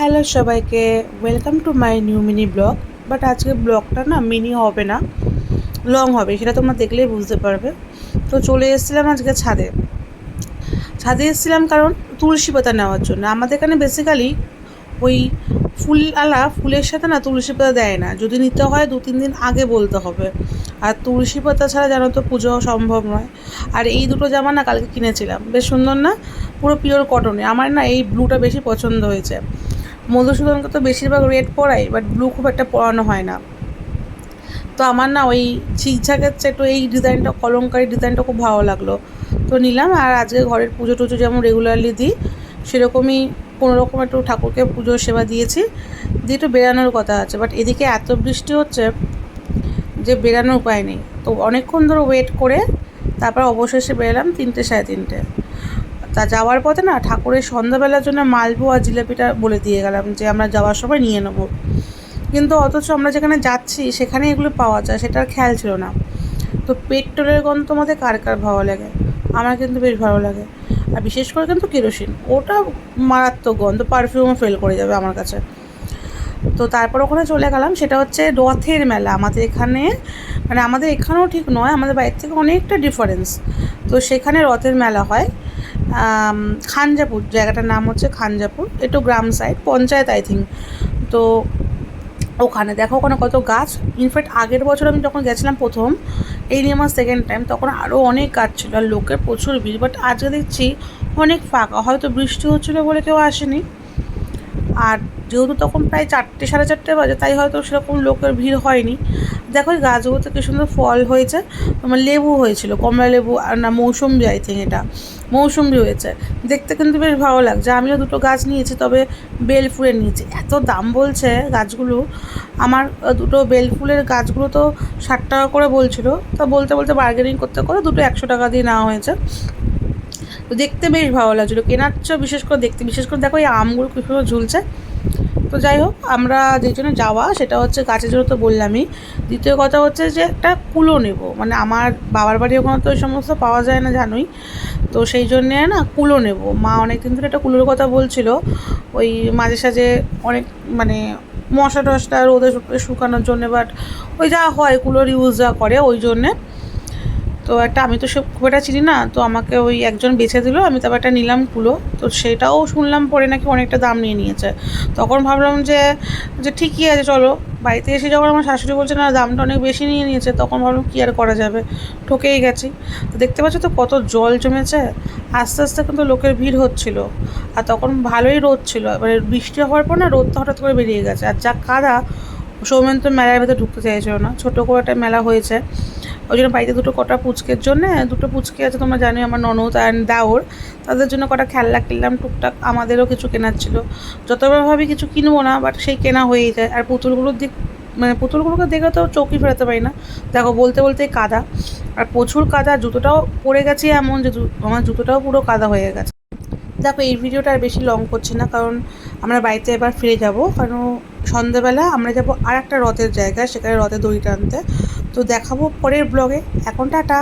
Hello সবাইকে welcome to my new mini blog but আজকে ব্লগটা না মিনি হবে না লং হবে, সেটা তোমরা দেখলেই বুঝতে পারবে। তো চলে এসেছিলাম আজকে ছাদে। ছাদে এসেছিলাম কারণ তুলসী পাতা নেওয়ার জন্য। আমাদের এখানে বেসিক্যালি ওই ফুল আলা ফুলের সাথে না তুলসী পাতা দেয় না। যদি নিতে হয় দু, তিন দিন আগে বলতে হবে। আর তুলসী পাতা ছাড়া জানো তো পুজো সম্ভব নয়। আর এই দুটো জামা না কালকে কিনেছিলাম। বেশ সুন্দর না? পুরো পিওর কটনে আমার না এই ব্লুটা বেশি পছন্দ হয়েছে। মধুসূদনকে তো বেশিরভাগ রেড পরাই বাট ব্লু খুব একটা পরানো হয় না। তো আমার না ওই ঝিকঝাকের চেয়ে একটু এই ডিজাইনটা, কলঙ্কারি ডিজাইনটা খুব ভালো লাগল। তো নিলাম, আর আজকে ঘরের পুজো টুজো যেমন রেগুলারলি দিই, সেরকমই কোনো রকম একটু ঠাকুরকে পুজো সেবা দিয়েছি। দিয়ে একটু বেরানোর কথা আছে বাট এদিকে এত বৃষ্টি হচ্ছে যে বেরানোর উপায় নেই। তো অনেকক্ষণ ধরে ওয়েট করে তারপর অবশেষে বেরোলাম তিনটে সাড়ে তিনটে। তা যাওয়ার পথে না ঠাকুরের সন্ধ্যাবেলার জন্য মালপো আর জিলাপিটা বলে দিয়ে গেলাম যে আমরা যাওয়ার সময় নিয়ে নেব। কিন্তু অথচ আমরা যেখানে যাচ্ছি সেখানে এগুলো পাওয়া যায়, সেটার খেয়াল ছিল না। তো পেট্রোলের গন্ধ তোমাদের কার কার ভালো লাগে? আমার কিন্তু বেশ ভালো লাগে। আর বিশেষ করে কিন্তু কেরোসিন, ওটা মারাত্মক গন্ধ পারফিউমও ফেল করে যাবে আমার কাছে। তো তারপর ওখানে চলে গেলাম, সেটা হচ্ছে রথের মেলা। আমাদের এখানে মানে আমাদের এখানেও ঠিক নয়, আমাদের বাড়ির থেকে অনেকটা ডিফারেন্স তো সেখানে রথের মেলা হয়। খানজাপুর, জায়গাটার নাম হচ্ছে খানজাপুর। একটু গ্রাম সাইড পঞ্চায়েত আই থিঙ্ক তো ওখানে দেখো, ওখানে কত গাছ। ইনফ্যাক্ট আগের বছর আমি যখন গেছিলাম প্রথম, এই নিয়ে আমার সেকেন্ড টাইম তখন আরও অনেক গাছ ছিল আর লোকের প্রচুর ভিড়। বাট আজকে দেখছি অনেক ফাঁকা। হয়তো বৃষ্টি হচ্ছিল বলে কেউ আসেনি। আর যেহেতু তখন প্রায় চারটে, সাড়ে চারটে বাজে, তাই হয়তো সেরকম লোকের ভিড় হয়নি। দেখো এই গাছগুলোতে কি সুন্দর ফল হয়েছে তোমার লেবু হয়েছিল, কমলা লেবু আর না মৌসুম্বি আই থিঙ্ক এটা, মৌসুম্বি হয়েছে। দেখতে কিন্তু বেশ ভালো লাগছে, আমিও দুটো গাছ নিয়েছি, তবে বেল ফুলের নিয়েছি। এত দাম বলছে গাছগুলো, আমার দুটো বেল ফুলের গাছগুলো তো ষাট টাকা করে বলছিল, তা বলতে বলতে বার্গেনিং করতে করে দুটো একশো টাকা দিয়ে নেওয়া হয়েছে। তো দেখতে বেশ ভালো লাগছিল, কেনার চেয়েও বিশেষ করে দেখতে, বিশেষ করে দেখো এই আমগুলো কী সুন্দর ঝুলছে। তো যাই হোক, আমরা যে জন্য যাওয়া, সেটা হচ্ছে গাছের জন্য তো বললামই। দ্বিতীয় কথা হচ্ছে যে একটা কুলো নেব। মানে আমার বাবার বাড়ি ওখানে তো ওই সমস্ত পাওয়া যায় না, জানোই। তো সেই জন্যে না কুলো নেব। মা অনেক দিন ধরে একটা কুলোর কথা বলছিল। ওই মাঝে সাঝে অনেক মানে মশা টশা রোদে শুক- শুকানোর জন্যে বাট ওই যা হয়, কুলোর ইউজ যা করে, ওই জন্যে তো একটা, আমি তো সব খুব একটা চিনি না, তো আমাকে ওই একজন বেছে দিল, আমি তারপর একটা নিলাম কুলো, তো সেটাও শুনলাম পরে নাকি অনেকটা দাম নিয়ে নিয়েছে। তখন ভাবলাম যে যে ঠিকই আছে, চলো। বাড়িতে এসে যখন আমার শাশুড়ি বলছে, না, দামটা অনেক বেশি নিয়ে নিয়েছে, তখন ভাবলাম কী আর করা যাবে? ঠকেই গেছি। তো দেখতে পাচ্ছ তো কত জল জমেছে, আস্তে আস্তে কিন্তু লোকের ভিড় হচ্ছিল। আর তখন ভালোই রোদ ছিল এবারে বৃষ্টি হওয়ার পর না রোদটা হঠাৎ করে বেরিয়ে গেছে। আর যা কাদা, সৌমেন তো মেলার ভেতরে ঢুকতে চাইছিল না, ছোটো করে একটা মেলা হয়েছে। ওই জন্য বাড়িতে দুটো কটা পুচকের জন্য, দুটো পুচকে আছে তোমরা জানোই, আমার ননদ অ্যান্ড দাওর। তাদের জন্য কটা খেলনা কিনলাম, টুকটাক আমাদেরও কিছু কেনার ছিল। যতবার ভাবি কিছু কিনবো না বাট সেই কেনা হয়েই যায়। আর পুতুলগুলোর দিক মানে পুতুলগুলোকে দেখে তো চৌকি ফেরাতে পারি না। দেখো, বলতে বলতে কাদা। আর প্রচুর কাদা, জুতোটাও পড়ে গেছে এমন যে আমার জুতোটাও পুরো কাদা হয়ে গেছে। দেখো, এই ভিডিওটা আর বেশি লং করছে না, কারণ আমরা বাড়িতে এবার ফিরে যাব। কারণ সন্ধ্যাবেলা আমরা যাব আর একটা রথের জায়গায়, সেখানে রথে দড়ি টানতে। তো দেখাবো পরের ব্লগে। এখন টাটা।